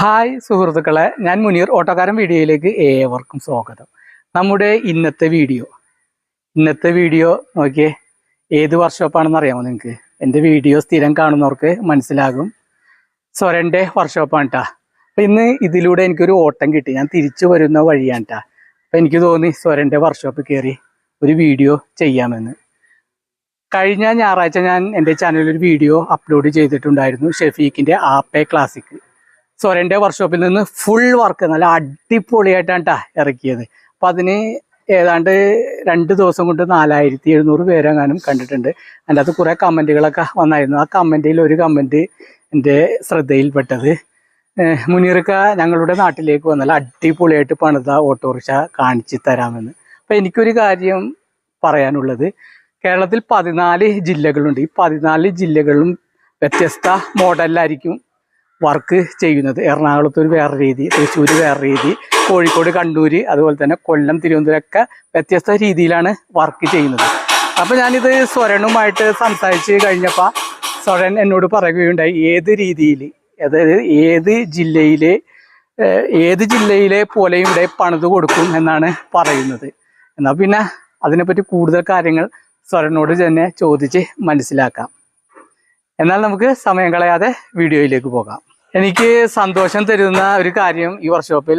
Hi സുഹൃത്തുക്കളെ ഞാൻ മുനീർ. ഓട്ടോക്കാരൻ വീഡിയോയിലേക്ക് ഏവർക്കും സ്വാഗതം. നമ്മുടെ ഇന്നത്തെ വീഡിയോ. ഇന്നത്തെ വീഡിയോ നോക്കിയേ ഏത് വർക്ക്ഷോപ്പാണെന്ന് അറിയാമോ നിങ്ങൾക്ക് എന്റെ വീഡിയോ സ്ഥിരം കാണുന്നവർക്ക് മനസ്സിലാകും. സ്വരന്റെ വർക്ക്ഷോപ്പാണ് കേട്ടോ അപ്പം ഇന്ന് ഇതിലൂടെ എനിക്കൊരു ഓട്ടം കിട്ടി. ഞാൻ തിരിച്ചു വരുന്ന വഴിയാണ് കേട്ടോ അപ്പം എനിക്ക് തോന്നി സ്വരന്റെ വർക്ക്ഷോപ്പിൽ കയറി ഒരു വീഡിയോ ചെയ്യാമെന്ന്. കഴിഞ്ഞ ഞായറാഴ്ച ഞാൻ എന്റെ ചാനലിൽ ഒരു വീഡിയോ അപ്ലോഡ് ചെയ്തിട്ടുണ്ടായിരുന്നു ഷെഫീഖിന്റെ ആപ്പേ ക്ലാസിക് സൊരന്റെ വർക്ക്ഷോപ്പിൽ നിന്ന് ഫുൾ വർക്ക് നല്ല അടിപൊളിയായിട്ടാണ് ട്ടാ ഇറക്കിയത്. അപ്പം അതിന് ഏതാണ്ട് രണ്ട് ദിവസം കൊണ്ട് നാലായിരത്തി എഴുന്നൂറ് പേരെങ്ങാനും കണ്ടിട്ടുണ്ട്. അതിന്റെ അകത്ത് കുറേ കമന്റുകളൊക്കെ വന്നായിരുന്നു. ആ കമന്റിൽ ഒരു കമന്റ് എന്റെ ശ്രദ്ധയിൽപ്പെട്ടത് മുനീറൊക്കെ ഞങ്ങളുടെ നാട്ടിലേക്ക് വന്നാൽ അടിപൊളിയായിട്ട് പണിത ഓട്ടോറിക്ഷ കാണിച്ചു തരാമെന്ന്. അപ്പം എനിക്കൊരു കാര്യം പറയാനുള്ളത്. കേരളത്തിൽ പതിനാല് ജില്ലകളുണ്ട്. ഈ പതിനാല് ജില്ലകളിലും വ്യത്യസ്ത മോഡലിലായിരിക്കും വർക്ക് ചെയ്യുന്നത്. എറണാകുളത്ത് ഒരു വേറെ രീതി തൃശ്ശൂർ വേറെ രീതി കോഴിക്കോട് കണ്ണൂർ അതുപോലെ തന്നെ കൊല്ലം തിരുവനന്തപുരം ഒക്കെ വ്യത്യസ്ത രീതിയിലാണ് വർക്ക് ചെയ്യുന്നത്. അപ്പോൾ ഞാനിത് സ്വരണുമായിട്ട് സംസാരിച്ച് കഴിഞ്ഞപ്പോൾ സ്വരൻ എന്നോട് പറയുകയുണ്ടായി ഏത് രീതിയിൽ അതായത് ഏത് ജില്ലയിലെ ഏത് ജില്ലയിലെ പോലെയും ഇവിടെ പണിത് കൊടുക്കും എന്നാണ് പറയുന്നത്. എന്നാൽ പിന്നെ അതിനെപ്പറ്റി കൂടുതൽ കാര്യങ്ങൾ സ്വരനോട് തന്നെ ചോദിച്ച് മനസ്സിലാക്കാം. എന്നാൽ നമുക്ക് സമയം കളയാതെ വീഡിയോയിലേക്ക് പോകാം. എനിക്ക് സന്തോഷം തരുന്ന ഒരു കാര്യം ഈ വർക്ക്ഷോപ്പിൽ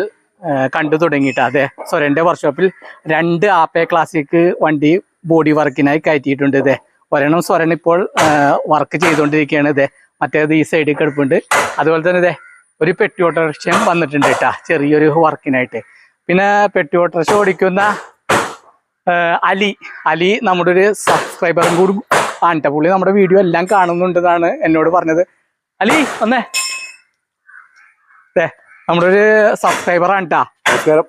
കണ്ടു തുടങ്ങിയിട്ട്. അതെ സ്വരന്റെ വർക്ക്ഷോപ്പിൽ രണ്ട് ആപ്പേ ക്ലാസിക് വണ്ടി ബോഡി വർക്കിനായി കയറ്റിയിട്ടുണ്ട്. ഇതേ ഒരെണ്ണം സ്വരൻ ഇപ്പോൾ വർക്ക് ചെയ്തുകൊണ്ടിരിക്കുകയാണ്. ഇതേ മറ്റേത് ഈ സൈഡിൽ കിടപ്പുണ്ട് അതുപോലെ തന്നെ ഇതേ ഒരു പെട്ടി ഓട്ടോറിക്ഷയും വന്നിട്ടുണ്ട് കേട്ടാ ചെറിയൊരു വർക്കിനായിട്ട് പിന്നെ പെട്ടി ഓട്ടോറിക്ഷ ഓടിക്കുന്ന അലി അലി നമ്മുടെ ഒരു സബ്സ്ക്രൈബറും കൂടി ആണ്ട പുള്ളി നമ്മുടെ വീഡിയോ എല്ലാം കാണുന്നുണ്ടെന്നാണ് എന്നോട് പറഞ്ഞത്. അലി വന്നേ. ദേ, നമ്മുടെ ഒരു സബ്സ്ക്രൈബർ ആണ് കേട്ടാ നമസ്കാരം.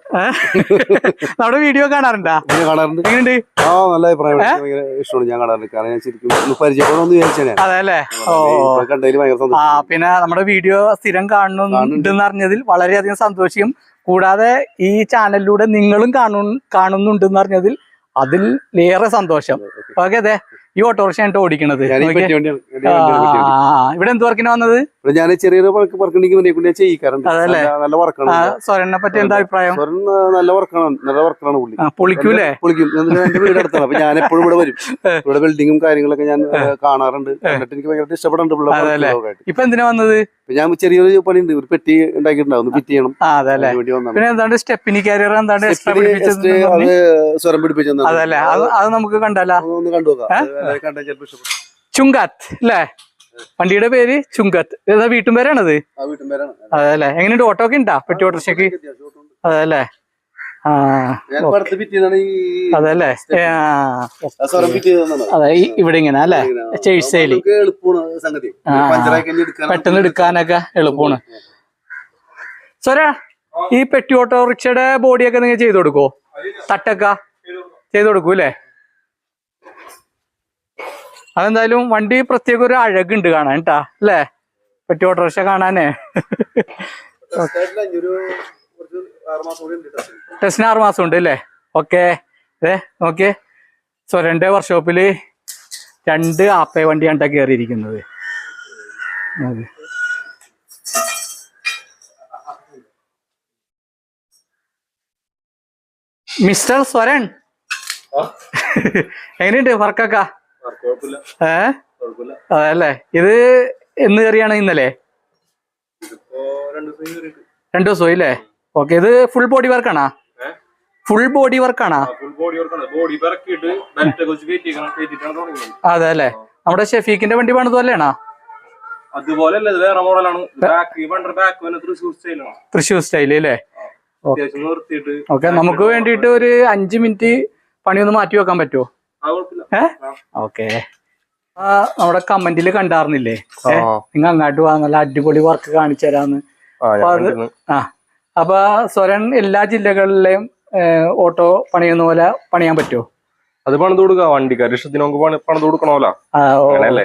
നമ്മുടെ വീഡിയോ കാണാറുണ്ടാ? കാണാറുണ്ട്. എങ്ങനെയുണ്ട്? ആ നല്ല അഭിപ്രായം ഇഷ്ടമാണ്. ഞാൻ കാണാറുണ്ട്. കാരണം ഞാൻ ശരിക്കും ഒന്ന് പരിചയപ്പെടണമെന്ന് വിചാരിച്ചാ ഞാൻ അല്ലേ? ഓ. ഇപ്പൊ കണ്ടതിൽ ഭയങ്കര ആ പിന്നെ നമ്മുടെ വീഡിയോ സ്ഥിരം കാണുന്നുണ്ടെന്ന് അറിഞ്ഞതിൽ വളരെയധികം സന്തോഷിക്കും. കൂടാതെ ഈ ചാനലിലൂടെ നിങ്ങളും കാണു കാണുന്നുണ്ടെന്ന് അറിഞ്ഞതിൽ അതിൽ ഏറെ സന്തോഷം. ഓക്കെ. അതെ. ഈ ഓട്ടോറിക്ഷ ആയിട്ട് ഓടിക്കണത്. ഇവിടെ എന്ത് വർക്കിനാ വന്നത്? ഇവിടെ ഞാൻ ചെറിയൊരു വർക്ക് വർക്കുണ്ടെങ്കിൽ വേണ്ടി കൊണ്ട് ഞാൻ ചെയ്യിക്കാറുണ്ട്. നല്ല- വർക്കാണ് സ്വരനെ പറ്റി എന്താ അഭിപ്രായം? സ്വരൻ നല്ല വർക്കാണ് നല്ല വർക്കാണ് പുള്ളി. പൊളിക്കും എന്നിട്ട് എന്റെ വീട് അടുത്താണ്. അപ്പൊ ഞാൻ എപ്പോഴും ഇവിടെ വരും. ഇവിടെ ബിൽഡിങ്ങും കാര്യങ്ങളൊക്കെ ഞാൻ കാണാറുണ്ട്. എന്നിട്ട് എനിക്ക് ഭയങ്കര അതല്ലേ? ഇപ്പൊ എന്തിനാ വന്നത്? ഞാൻ ചെറിയൊരു പണിയുണ്ട്. ഒരു പെട്ടി ഉണ്ടാക്കിയിട്ടുണ്ടാവും. ഫിറ്റ് ചെയ്യണം. പിന്നെ എന്താണ്ട് സ്റ്റെപ്പിനി കാരിയർ എന്താണ് പിടിപ്പിച്ചത് അത് സ്വരം പിടിപ്പിച്ചു അതല്ലേ? അത് നമുക്ക് കണ്ടാലോ ഒന്ന് കണ്ടു നോക്കാം. ചുങ്കത്ത് അല്ലേ വണ്ടിയുടെ പേര് ചുങ്കത്ത്. ഏതാ വീട്ടും പേരാണത്? അതല്ലേ. എങ്ങനെയുണ്ട് ഓട്ടോ ഒക്കെ ഉണ്ടാ പെട്ടി ഓട്ടോറിക്ഷക്ക് അതല്ലേ. ആ അതല്ലേ അതെ ഇവിടെ ഇങ്ങനെ അല്ലെ? ചേഴ്സയിൽ പെട്ടെന്ന് എടുക്കാനൊക്കെ എളുപ്പമാണ്. സോരാ ഈ പെട്ടി ഓട്ടോറിക്ഷയുടെ ബോഡിയൊക്കെ നിങ്ങൾ ചെയ്തു കൊടുക്കോ തട്ടൊക്കെ ചെയ്തു കൊടുക്കൂ അല്ലേ അതെന്തായാലും വണ്ടി പ്രത്യേക ഒരു അഴകുണ്ട് കാണാൻ കേട്ടാ അല്ലേ പെട്ടി ഓട്ടോറിക്ഷ കാണാനേ. ടെസ്റ്റിന്. ആറു മാസം ഉണ്ട് അല്ലേ ഓക്കെ. അതെ നോക്കിയേ. സ്വരന്റെ വർക്ക്ഷോപ്പിൽ രണ്ട് ആപ്പേ വണ്ടിയാണ് കയറിയിരിക്കുന്നത് അതെ. മിസ്റ്റർ സ്വരൺ. എങ്ങനെയുണ്ട് വർക്കൊക്കെ? ഏ? അതല്ലേ? ഇത് എന്ന് കയറിയാണ് ഇന്നലെ? രണ്ട് ദിവസം ഇല്ലേ ഓക്കെ ഇത് ഫുൾ ബോഡി വർക്കാണോ ഫുൾ ബോഡി വർക്കാണോ അതെ അല്ലേ? നമ്മുടെ ഷെഫീഖിന്റെ വണ്ടി പണിതല്ലേണാ അതുപോലെ അല്ല ഇത് വേറെ മോഡലാണ് തൃശ്ശൂർ സ്റ്റൈൽ അല്ലേ? ഓക്കെ നമുക്ക് വേണ്ടിട്ട് ഒരു അഞ്ച് മിനിറ്റ് പണിയൊന്ന് മാറ്റി വെക്കാൻ പറ്റുമോ ഓക്കെ. നമ്മുടെ കമന്റിൽ കണ്ടാർന്നില്ലേ? നിങ്ങൾ അങ്ങോട്ട് വാ നല്ല അടിപൊളി വർക്ക് കാണിച്ചു തരാന്ന്. അപ്പൊ ആ. അപ്പൊ സ്വരൻ എല്ലാ ജില്ലകളിലെയും ഓട്ടോ പണിയുന്ന പോലെ പണിയാൻ പറ്റുമോ അത് പണിത് കൊടുക്കുക വണ്ടിക്കാർ ഇഷ്ടത്തിന് നമുക്ക് പണിത് കൊടുക്കണമല്ലോ. അങ്ങനെയല്ലേ?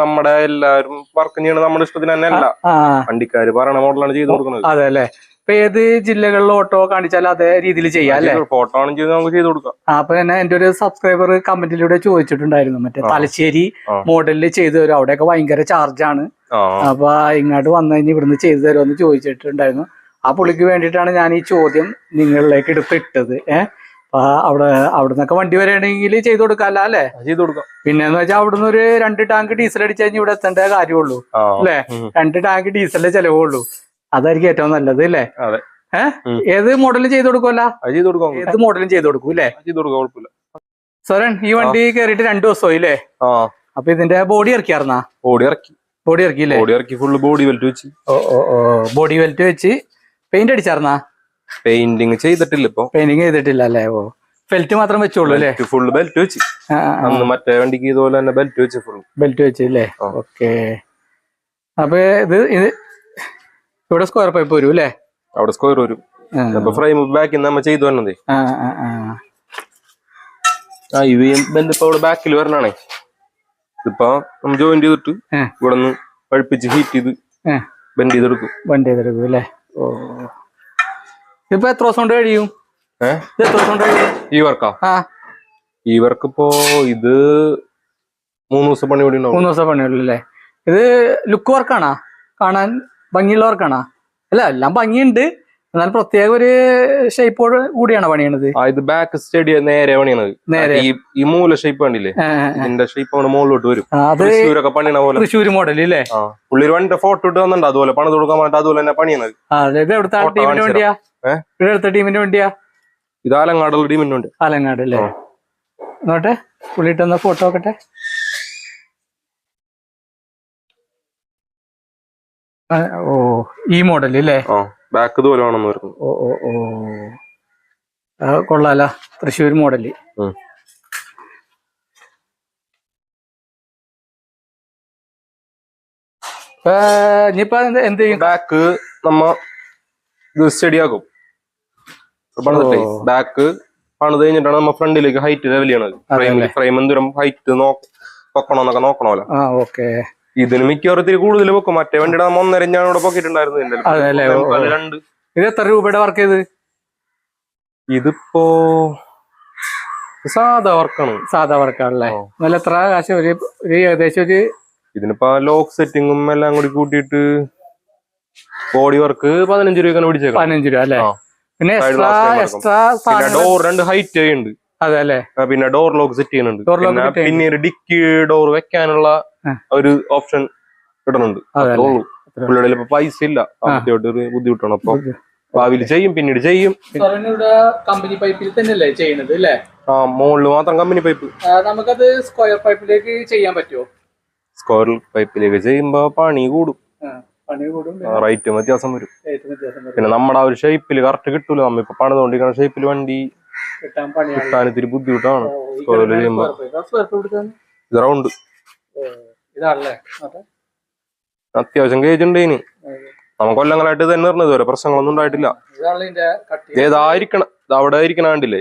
നമ്മുടെ എല്ലാരും വർക്ക് ചെയ്യണത് നമ്മുടെ ഇഷ്ടത്തിന് തന്നെ അല്ല ആ. വണ്ടിക്കാര് പറയണ മോഡലാണ് ചെയ്ത് കൊടുക്കുന്നത്. അതെ അല്ലേ ഇപ്പൊ ഏത് ജില്ലകളിൽ ഓട്ടോ കാണിച്ചാലും അതേ രീതിയിൽ ചെയ്യാം അല്ലെ? ഫോട്ടോ ആണെങ്കിൽ നമുക്ക് ചെയ്ത് കൊടുക്കാം. അപ്പൊ തന്നെ എന്റെ ഒരു സബ്സ്ക്രൈബർ കമന്റിലൂടെ ചോദിച്ചിട്ടുണ്ടായിരുന്നു. മറ്റേ തലശ്ശേരി മോഡലിൽ മോഡലിൽ ചെയ്തു തരും അവിടെയൊക്കെ ഭയങ്കര ചാർജാണ് ആണ്. അപ്പൊ ഇങ്ങോട്ട് വന്നു കഴിഞ്ഞാൽ ഇവിടുന്ന് ചെയ്തു തരുമെന്ന് ചോദിച്ചിട്ടുണ്ടായിരുന്നു. ആ പുള്ളിക്ക് വേണ്ടിയിട്ടാണ് ഞാൻ ഈ ചോദ്യം നിങ്ങളിലേക്ക് എടുത്തിട്ടത് ഏഹ് അപ്പൊ അവിടെ അവിടെ നിന്നൊക്കെ വണ്ടി വരികയാണെങ്കിൽ ചെയ്തു കൊടുക്കാല്ല അല്ലെ? ചെയ്തു കൊടുക്കാം. പിന്നെ വെച്ചാൽ അവിടുന്ന് ഒരു രണ്ട് ടാങ്ക് ഡീസൽ അടിച്ചു കഴിഞ്ഞാൽ ഇവിടെ എത്തേണ്ട കാര്യമുള്ളൂ അല്ലേ? രണ്ട് ടാങ്ക് ഡീസലിന്റെ ചെലവുള്ളൂ അതായിരിക്കും ഏറ്റവും നല്ലത് അല്ലേ. ഏത് മോഡലും ചെയ്തു കൊടുക്കുമല്ല ഏത് മോഡലും ചെയ്തു കൊടുക്കും അല്ലേ സോരൻ ഈ വണ്ടി കയറിയിട്ട് രണ്ടു ദിവസമായി അല്ലേ ആ. അപ്പൊ ഇതിന്റെ ബോഡി ഇറക്കിയാർന്നാ? ബോഡി ഇറക്കി. ബോഡി ഇറക്കിയില്ലേ? ബോഡി ഇറക്കി ഫുള്ള് ബോഡി വെൽറ്റ് വെച്ച്. ഓ ഓ ഓ. ബോഡി വെൽറ്റ് വെച്ച് പെയിന്റ് അടിച്ചാർന്നാ? പെയിന്റിങ് ചെയ്തിട്ടില്ല ഇപ്പൊ. പെയിന്റിങ് ചെയ്തിട്ടില്ല അല്ലേ? ഓ. ബെൽറ്റ് മാത്രം വെച്ചോളൂ അല്ലേ? ഫുള്ള് ബെൽറ്റ് വെച്ച്. അന്ന് മറ്റേ വണ്ടിക്ക് ഇതുപോലെ തന്നെ ബെൽറ്റ് വെച്ച് ഫുള്ള് ബെൽറ്റ് വെച്ച് അല്ലേ. ഓക്കെ അപ്പൊ ഇത് ഇവിടെ സ്ക്വയർ പൈപ്പ് വരും അല്ലേ? അവിടെ സ്ക്വയർ വരും. അപ്പൊ ഫ്രെയിം ബാക്കിൽ നമ്മ ചെയ്തു വന്നതേ ആ, ഇവ ബെൻഡ് ഇപ്പൊ അവിടെ ബാക്കിൽ വരണാണേ. ഇതിപ്പോ നമ്മ ജോയിൻ ചെയ്തിട്ട്. ഇവിടെ നിന്ന് പഴിപ്പിച്ച് ഹീറ്റ് ചെയ്ത് ബെൻഡ് ചെയ്തെടുക്കും. ബെൻഡ് ചെയ്തെടുക്കും അല്ലേ? ഓ. ഇപ്പൊ എത്ര ദിവസം കൊണ്ട് കഴിയും? എത്ര ദിവസം കൊണ്ട് കഴിയും? ഈ വർക്കാ? ഈ വർക്ക് ഇപ്പോ ഇത് മൂന്ന് ദിവസം പണി കൂടി മൂന്ന് ദിവസം പണിയുള്ളൂ അല്ലേ? ഇത് ലുക്ക് വർക്കാണോ കാണാൻ ഭംഗിയുള്ള വർക്കാണാ അല്ല എല്ലാം ഭംഗിയുണ്ട്. എന്നാൽ പ്രത്യേക ഒരു ഷേപ്പോട് കൂടിയാണ് പണിയണത്? ഇത് ബാക്ക് സ്റ്റഡി നേരെ പണിയണത്. നേരെ. ഈ മൂല ഷേപ്പ് കണ്ടില്ലേ. ഇതിന്റെ ഷേപ്പ് മുകളിലോട്ട് വരും. തൃശ്ശൂരൊക്കെ പണിയണ പോലെ. തൃശ്ശൂർ മോഡൽ അല്ലേ പുള്ളി വണ്ടി ഫോട്ടോ ഇട്ട് വന്നിട്ടുണ്ട് അതുപോലെ പണിത് കൊടുക്കാൻ അതുപോലെ തന്നെ പണിയണത്. ഇത് എവിടുത്തെ ടീമിന് വേണ്ടിയാ? ഇവിടെ എടുത്ത ടീമിന്റെ വണ്ടിയാ? ഇത് ആലങ്ങാടുള്ള ടീമിനുണ്ട് ആലങ്ങാട് അല്ലേ? നോട്ടെ നോട്ടെ പുള്ളിട്ട് ഫോട്ടോ നോക്കട്ടെ ഓ. ഈ മോഡൽ അല്ലേ ബാക്ക് ഇതുപോലെ വേണമെന്ന് വരുന്നത് ഓ ഓ ഓ. കൊള്ളാല. തൃശ്ശൂർ മോഡൽ. ഇനിയിപ്പോ എന്ത് ചെയ്യും? ബാക്ക് നമ്മ ഇത് സ്റ്റഡി ആക്കും. ബാക്ക് പണിത് കഴിഞ്ഞിട്ടാണ് നമ്മ ഫ്രണ്ടിലേക്ക് ഹൈറ്റ് ലെവൽ ചെയ്യണത്? ഫ്രെയിം എന്തോരം ഹൈറ്റ് നോക്കണോന്നൊക്കെ നോക്കണമല്ലോ ആ ഓക്കെ. ഇതിന് മിക്കവാറും ഇത്തിരി കൂടുതൽ വെക്കും. മറ്റേ വണ്ടിയുടെ നമ്മ ഒന്നര ഞാൻ ഇവിടെ. രണ്ട് ഇത് എത്ര രൂപയുടെ വർക്ക് ചെയ്ത്? ഇതിപ്പോ സാധാ വർക്കാണ് സാധാ വർക്കാണല്ലേ നല്ല എത്ര? കാശ് ഒരു ഒരു ഏകദേശം ഒരു ഇതിനിപ്പോ ലോക്ക് സെറ്റിങ്ങും എല്ലാം കൂടി കൂട്ടിയിട്ട് ബോഡി വർക്ക് പതിനഞ്ച് രൂപ പിടിച്ചേക്കാം പതിനഞ്ച് രൂപ അല്ലേ? പിന്നെ എക്സ്ട്രാ ഡോർ രണ്ട് ഹൈറ്റ് ഉണ്ട് അതെ അല്ലേ പിന്നെ ഡോർ ലോക്ക് സെറ്റ് ചെയ്യുന്നുണ്ട്. പിന്നെ ഒരു പിന്നീട് ഡിക്കി ഡോർ വെക്കാനുള്ള ഒരു ഓപ്ഷൻ ഇടുന്നുണ്ട്. പുള്ളിയുടെ ഇപ്പൊ പൈസ ഇല്ല. ഒരു ബുദ്ധിമുട്ടാണ്. അപ്പൊ ഭാവിയിൽ ചെയ്യും പിന്നീട് ചെയ്യും. കമ്പനി പൈപ്പിൽ തന്നെയല്ലേ ചെയ്യുന്നത് അല്ലേ? ആ മുകളിൽ മാത്രം കമ്പനി പൈപ്പ് നമുക്കത് സ്ക്വയർ പൈപ്പിലേക്ക് ചെയ്യാൻ പറ്റുമോ സ്ക്വയർ പൈപ്പിലേക്ക് ചെയ്യുമ്പോ പണി കൂടും. പണി കൂടും. റേറ്റും വ്യത്യാസം വരും. പിന്നെ നമ്മുടെ ആ ഒരു ഷേപ്പിൽ കറക്റ്റ് കിട്ടൂല. നമ്മ ഇപ്പൊ പണിതുകൊണ്ടിരിക്കുന്ന ഷേപ്പിൽ വണ്ടി കിട്ടാൻ ഇത്തിരി ബുദ്ധിമുട്ടാണ്. ചെയ്യുമ്പോ സ്ക്വയർ ഇത് റൗണ്ട്. അത്യാവശ്യം കേജ് ഉണ്ട് ഇനി. നമ്മ കൊല്ലങ്ങളായിട്ട് തന്നെ പറഞ്ഞത് ഇതുവരെ പ്രശ്നങ്ങളൊന്നും ഉണ്ടായിട്ടില്ല. ഇത് ഏതായിരിക്കണം ഇത് അവിടെ ആയിരിക്കണം കണ്ടില്ലേ?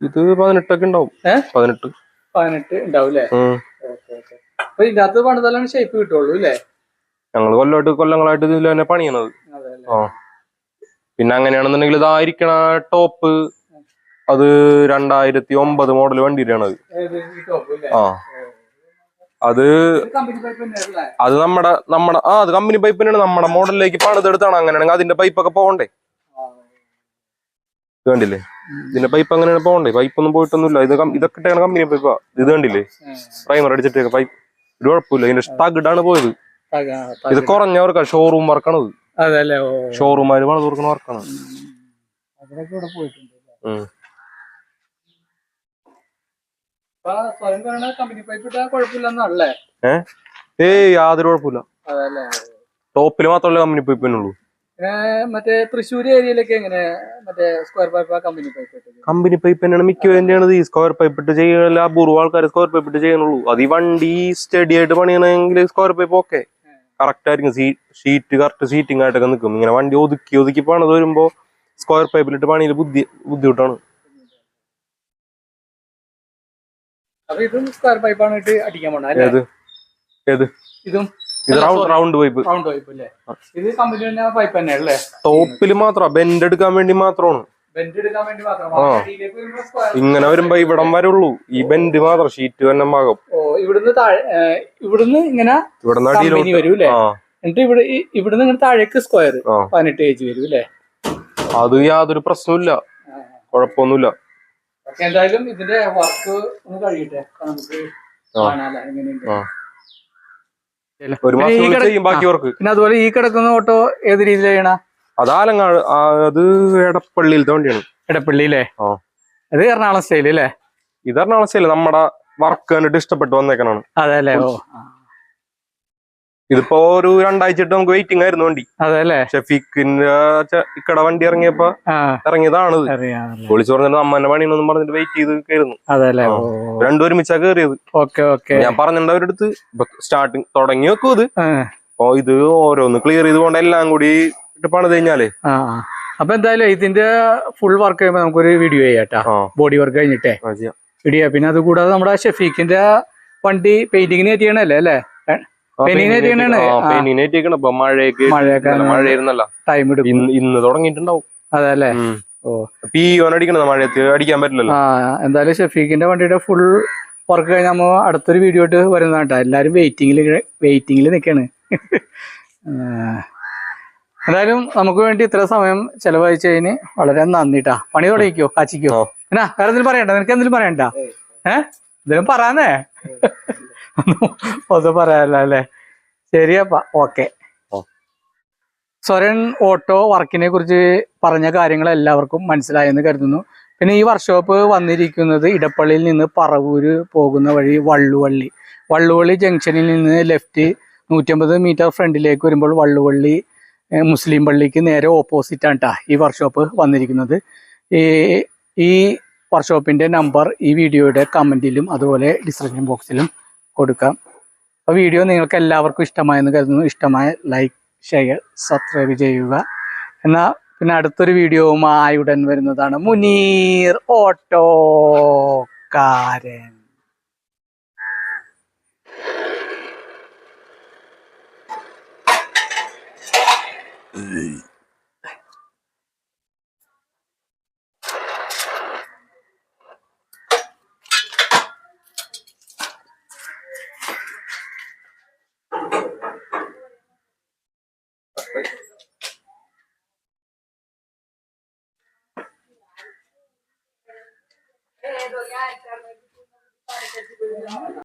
ഇത്? പതിനെട്ടൊക്കെ ഉണ്ടാവും? പതിനെട്ട്. പതിനെട്ട് ഉണ്ടാവും അപ്പൊ ഇതിന്റെ അകത്ത് ഷേപ്പ് കിട്ടുള്ളൂ അല്ലേ? ഞങ്ങൾ കൊല്ലമായിട്ട് കൊല്ലങ്ങളായിട്ട് ഇതിൽ തന്നെ പണിയണത്. ആ. പിന്നെ അങ്ങനെയാണെന്നുണ്ടെങ്കിൽ ഇതായിരിക്കണ ടോപ്പ് അത് രണ്ടായിരത്തി ഒമ്പത് മോഡൽ വണ്ടിയിലാണ് അത്? ആ. അത് അത് നമ്മുടെ നമ്മുടെ ആ അത് കമ്പനി പൈപ്പ് തന്നെയാണ്. നമ്മുടെ മോഡലിലേക്ക് പണിതെടുത്താണ് അങ്ങനെയാണെങ്കിൽ. അതിന്റെ പൈപ്പൊക്കെ പോകണ്ടേ? ഇത് കണ്ടില്ലേ? ഇതിന്റെ പൈപ്പ് അങ്ങനെയാണ് പോകണ്ടേ? പൈപ്പ് ഒന്നും പോയിട്ടൊന്നുമില്ല. ഇത് ഇതൊക്കെ ഇട്ടാണ് കമ്പനി പൈപ്പാ ഇത് കണ്ടില്ലേ? പ്രൈമർ അടിച്ചിട്ടേക്ക്. പൈപ്പ് ഒരു കുഴപ്പമില്ല. ഇതിന്റെ തകിടാണ് പോയത്. ഇത് കുറഞ്ഞവർക്കാണ്. ഷോറൂം വർക്കാണത് അതെ അല്ലേ ഓ. ഷോറൂമാര് പണിത് കൊടുക്കുന്ന വർക്കാണ്. അതിനൊക്കെ ഇവിടെ പോയിട്ടുണ്ട് പൈപ്പ് ഏയ് യാതൊരു കുഴപ്പമില്ല. അതല്ലേ? ടോപ്പിൽ മാത്രമല്ല കമ്പനി പൈപ്പിനുള്ളൂ മറ്റേ തൃശ്ശൂർ ഏരിയയിലൊക്കെ എങ്ങനെ മറ്റേ square pipe company pipe company pipe തന്നെയാണ് മിക്ക തന്നെയാണ് ഈ സ്ക്വയർ പൈപ്പ് ഇട്ട് ചെയ്യല അപൂർവ ആൾക്കാർ സ്ക്വയർ പൈപ്പ് ഇട്ട് ചെയ്യണുള്ളൂ. അത് ഈ വണ്ടി സ്റ്റഡി ആയിട്ട് പണിയണമെങ്കിൽ സ്ക്വയർ പൈപ്പ് ഓക്കെ കറക്റ്റ് ആയിരിക്കും. ഷീറ്റ് കറക്റ്റ് സീറ്റിംഗ് ആയിട്ടൊക്കെ നിൽക്കും. ഇങ്ങനെ വണ്ടി ഒതുക്കി ഒതുക്കി പണിത് വരുമ്പോൾ സ്ക്വയർ പൈപ്പിലിട്ട് പണിയിൽ ബുദ്ധി ബുദ്ധിമുട്ടാണ്. ടോപ്പിൽ മാത്രം ബെൻഡ് എടുക്കാൻ വേണ്ടി മാത്രമാണ്. ഇങ്ങനെ വരുമ്പോ ഇവിടം വരെ ഉള്ളൂ. ഈ ബെൻഡ് മാത്രം ഷീറ്റ് തന്നെ ഭാഗം ഇവിടുന്ന് താഴെ ഇവിടുന്ന് ഇങ്ങനെ കമ്പനി വരും അല്ലേ എന്നിട്ട് ഇവിടെ ഇവിടുന്ന് ഇങ്ങനെ താഴേക്ക് സ്ക്വയർ. പതിനെട്ട് ഏജ് വരും അല്ലേ അത് യാതൊരു പ്രശ്നമില്ല കുഴപ്പമൊന്നുമില്ല. പക്ഷെ എന്തായാലും ഇതിന്റെ വർക്ക് ഒന്ന് കഴിയട്ടെ. നമുക്ക് ആ. എങ്ങനെയുണ്ട്. ഇല്ല. ഒരു പിന്നെ മാസം ഈ കൊണ്ട് ബാക്കി വർക്ക് പിന്നെ അതുപോലെ ഈ കിടക്കുന്ന ഓട്ടോ ഏത് രീതിയിലാണ് ചെയ്യണ? അത് എടപ്പള്ളിയിലത്തെ വണ്ടിയാണ്. ഇടപ്പള്ളി അല്ലേ. അത് എറണാകുളം സ്റ്റൈൽ അല്ലേ ഇത് എറണാകുളം സ്റ്റൈൽ നമ്മുടെ വർക്ക് കണ്ടിട്ട് ഇഷ്ടപ്പെട്ട് വന്നേക്കണാണ്. അതെ ഓ. ഇതിപ്പോ ഒരു രണ്ടാഴ്ചയിട്ട് നമുക്ക് വെയിറ്റിംഗ് ആയിരുന്നു വണ്ടി. അതെ അല്ലേ ഷെഫീഖിന്റെ ഇക്കട വണ്ടി ഇറങ്ങിയപ്പോ ഇറങ്ങിയതാണ് വിളിച്ചു പറഞ്ഞിട്ട് അമ്മന്റെ പണിയെന്നൊന്നും പറഞ്ഞിട്ട് വെയിറ്റ് ചെയ്ത് കയറുന്നു. രണ്ടു ഒരുമിച്ചാ കയറിയത്. Okay okay. ഞാൻ പറഞ്ഞിട്ടുണ്ട് അവരുടെ അടുത്ത് സ്റ്റാർട്ടിങ് തുടങ്ങി വെക്കും ഇത്. അപ്പൊ ഇത് ഓരോന്ന് ക്ലിയർ ചെയ്ത് കൊണ്ട് എല്ലാം കൂടി ഇട്ട് പണിത് കഴിഞ്ഞാലേ. അപ്പൊ എന്തായാലും ഇതിന്റെ ഫുൾ വർക്ക് ചെയ്യുമ്പോ നമുക്കൊരു വീഡിയോ ചെയ്യാട്ടാ ബോഡി വർക്ക് കഴിഞ്ഞിട്ടേ. വീഡിയോ പിന്നെ അത് കൂടാതെ നമ്മുടെ ഷെഫീഖിന്റെ വണ്ടി പെയിന്റിങ്ങിന് എത്തിയണല്ലേ അല്ലേ? ഇന്ന് തുടങ്ങിയിട്ടുണ്ടാവും. ഓ. പി ഓൻ അടിക്കണത് മഴയത്ത് അടിക്കാൻ പറ്റില്ലല്ലോ. ആ എന്തായാലും ഷെഫീഖിന്റെ വണ്ടിയുടെ ഫുൾ വർക്ക് കഴിഞ്ഞ് നമ്മ അടുത്തൊരു വീഡിയോ ആയിട്ട് വരുന്നതാട്ടോ കേട്ടോ. എല്ലാരും വെയിറ്റിംഗിൽ വെയിറ്റിംഗിൽ നിൽക്കാണ് എന്തായാലും നമുക്ക് വേണ്ടി ഇത്ര സമയം ചെലവഴിച്ചതിന് വളരെ നന്ദിട്ടാ പണി തുടങ്ങിക്കോ കാച്ചിക്കോ. എന്നാ വേറെ എന്തെങ്കിലും പറയണ്ട നിനക്ക് എന്തെങ്കിലും പറയണ്ട. ഏ? എന്തെങ്കിലും പറയാന്നേ? ഒന്നും പറയാല്ല അല്ലേ? ശരിയപ്പ ഓക്കെ. സ്വരൺ സ്വരൻ ഓട്ടോ വർക്കിനെ കുറിച്ച് പറഞ്ഞ കാര്യങ്ങൾ എല്ലാവർക്കും മനസ്സിലായെന്ന് കരുതുന്നു. പിന്നെ ഈ വർക്ക്ഷോപ്പ് വന്നിരിക്കുന്നത് ഇടപ്പള്ളിയിൽ നിന്ന് പറവൂര് പോകുന്ന വഴി വള്ളുവള്ളി. വള്ളുവള്ളി ജംഗ്ഷനിൽ നിന്ന് ലെഫ്റ്റ് നൂറ്റമ്പത് മീറ്റർ ഫ്രണ്ടിലേക്ക് വരുമ്പോൾ വള്ളുവള്ളി മുസ്ലിം പള്ളിക്ക് നേരെ ഓപ്പോസിറ്റ് ആണ് ട്ടാ ഈ വർക്ക്ഷോപ്പ് വന്നിരിക്കുന്നത്. ഈ ഈ വർക്ക്ഷോപ്പിന്റെ നമ്പർ ഈ വീഡിയോയുടെ കമന്റിലും അതുപോലെ ഡിസ്ക്രിപ്ഷൻ ബോക്സിലും കൊടുക്കാം. അപ്പോൾ വീഡിയോ നിങ്ങൾക്ക് എല്ലാവർക്കും ഇഷ്ടമായെന്ന് കരുതുന്നു. ഇഷ്ടമായ ലൈക്ക് ഷെയർ സബ്സ്ക്രൈബ് ചെയ്യുക. എന്നാൽ പിന്നെ അടുത്തൊരു വീഡിയോവുമായി ഉടൻ വരുന്നതാണ് മുനീർ ഓട്ടോക്കാരൻ. Mm-hmm.